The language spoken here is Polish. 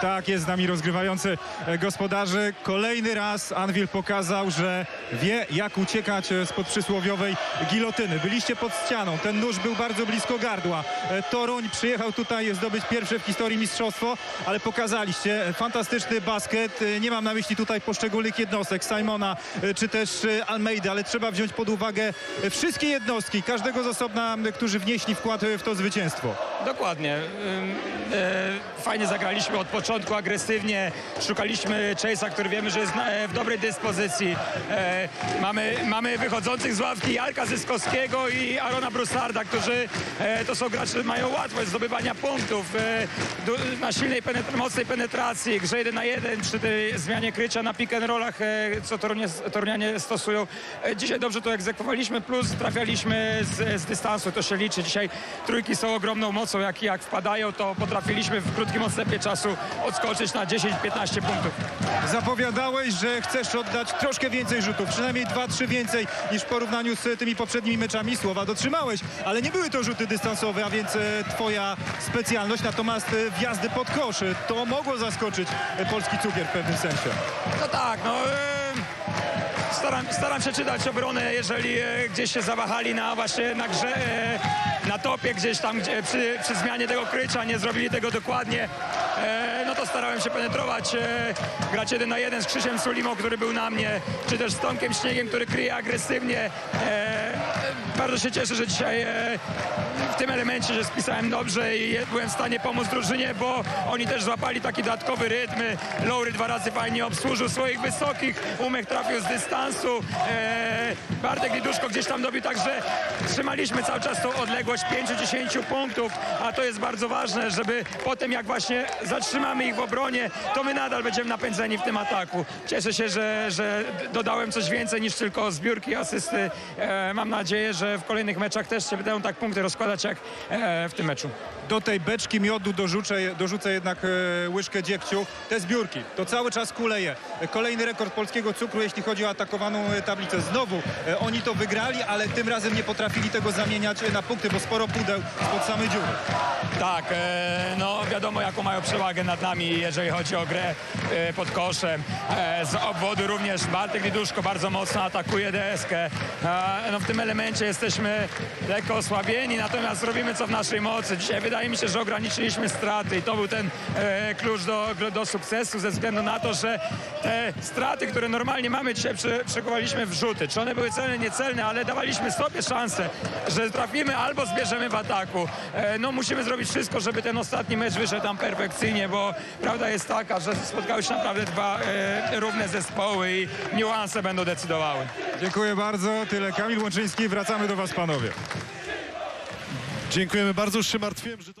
Tak, jest z nami rozgrywający e, gospodarzy. Kolejny raz Anvil pokazał, że wie jak uciekać e, spod przysłowiowej gilotyny. Byliście pod ścianą, ten nóż był bardzo blisko gardła. E, Toruń przyjechał tutaj zdobyć pierwsze w historii mistrzostwo, ale pokazaliście fantastyczny basket. Nie mam na myśli tutaj poszczególnych jednostek, Simona czy też Almeida, ale trzeba wziąć pod uwagę wszystkie jednostki, każdego z osobna, którzy wnieśli wkład w to zwycięstwo. Dokładnie. E, Fajnie zagraliśmy od początku agresywnie. Szukaliśmy Chase'a, który wiemy, że jest e, w dobrej dyspozycji. E, Mamy, mamy wychodzących z ławki Jarka Zyskowskiego i Arona Brusarda, którzy to są gracze, mają łatwość zdobywania punktów. Na silnej, penetr- mocnej penetracji, grze 1 na 1 przy tej zmianie krycia na pick and rollach, co Torunie, Torunianie stosują. Dzisiaj dobrze to egzekwowaliśmy, plus trafialiśmy z, z dystansu, to się liczy. Dzisiaj trójki są ogromną mocą, jak, jak wpadają, to potrafiliśmy w krótkim odstępie czasu odskoczyć na 10-15 punktów. Zapowiadałeś, że chcesz oddać troszkę więcej rzutów, przynajmniej 2-3 więcej niż w porównaniu z tymi poprzednimi meczami. Słowa dotrzymałeś, ale nie były to rzuty dystansowe, a więc e, twoja specjalność. Natomiast e, wjazdy pod kosz, e, to mogło zaskoczyć polski cukier w pewnym sensie. No tak, no... Staram, staram się czytać obronę, jeżeli e, gdzieś się zawahali na właśnie na grze, e, na topie gdzieś tam gdzie przy, przy zmianie tego krycia, nie zrobili tego dokładnie, e, no to starałem się penetrować, grać jeden na jeden z Krzysiem Sulimą, który był na mnie, czy też z Tomkiem Śniegiem, który kryje agresywnie. Bardzo się cieszę, że dzisiaj e, w tym elemencie, że spisałem dobrze i byłem w stanie pomóc drużynie, bo oni też złapali taki dodatkowy rytm. Lowry dwa razy fajnie obsłużył swoich wysokich, Umek trafił z dystansu. E, Bartek Liduszko gdzieś tam dobił, także trzymaliśmy cały czas tą odległość 5-10 punktów, a to jest bardzo ważne, żeby potem jak właśnie zatrzymamy ich w obronie, to my nadal będziemy napędzeni w tym ataku. Cieszę się, że, że dodałem coś więcej niż tylko zbiórki, asysty. E, mam nadzieję, że w kolejnych meczach też się będą tak punkty rozkładać jak e, w tym meczu. Do tej beczki miodu dorzucę, dorzucę jednak e, łyżkę dziegciu. Te zbiórki, to cały czas kuleje. Kolejny rekord polskiego cukru, jeśli chodzi o atakowaną e, tablicę. Znowu e, oni to wygrali, ale tym razem nie potrafili tego zamieniać na punkty, bo sporo pudeł spod samej dziury. Tak, no wiadomo jaką mają przewagę nad nami, jeżeli chodzi o grę pod koszem. Z obwodu również Bartek Liduszko bardzo mocno atakuje deskę. No w tym elemencie jesteśmy lekko osłabieni, natomiast robimy co w naszej mocy. Dzisiaj wydaje mi się, że ograniczyliśmy straty i to był ten e, klucz do, do sukcesu ze względu na to, że te straty, które normalnie mamy dzisiaj prze, przekuwaliśmy w rzuty. Czy one były celne, niecelne, ale dawaliśmy sobie szansę, że trafimy albo zbierzemy w ataku. E, no musimy zrobić wszystko, żeby ten ostatni mecz wyszedł tam perfekcyjnie, bo prawda jest taka, że spotkały się naprawdę dwa e, równe zespoły i niuanse będą decydowały. Dziękuję bardzo. Tyle Kamil Łączyński. Wracamy do Was, panowie. Dziękujemy bardzo. Już się martwiłem, że to...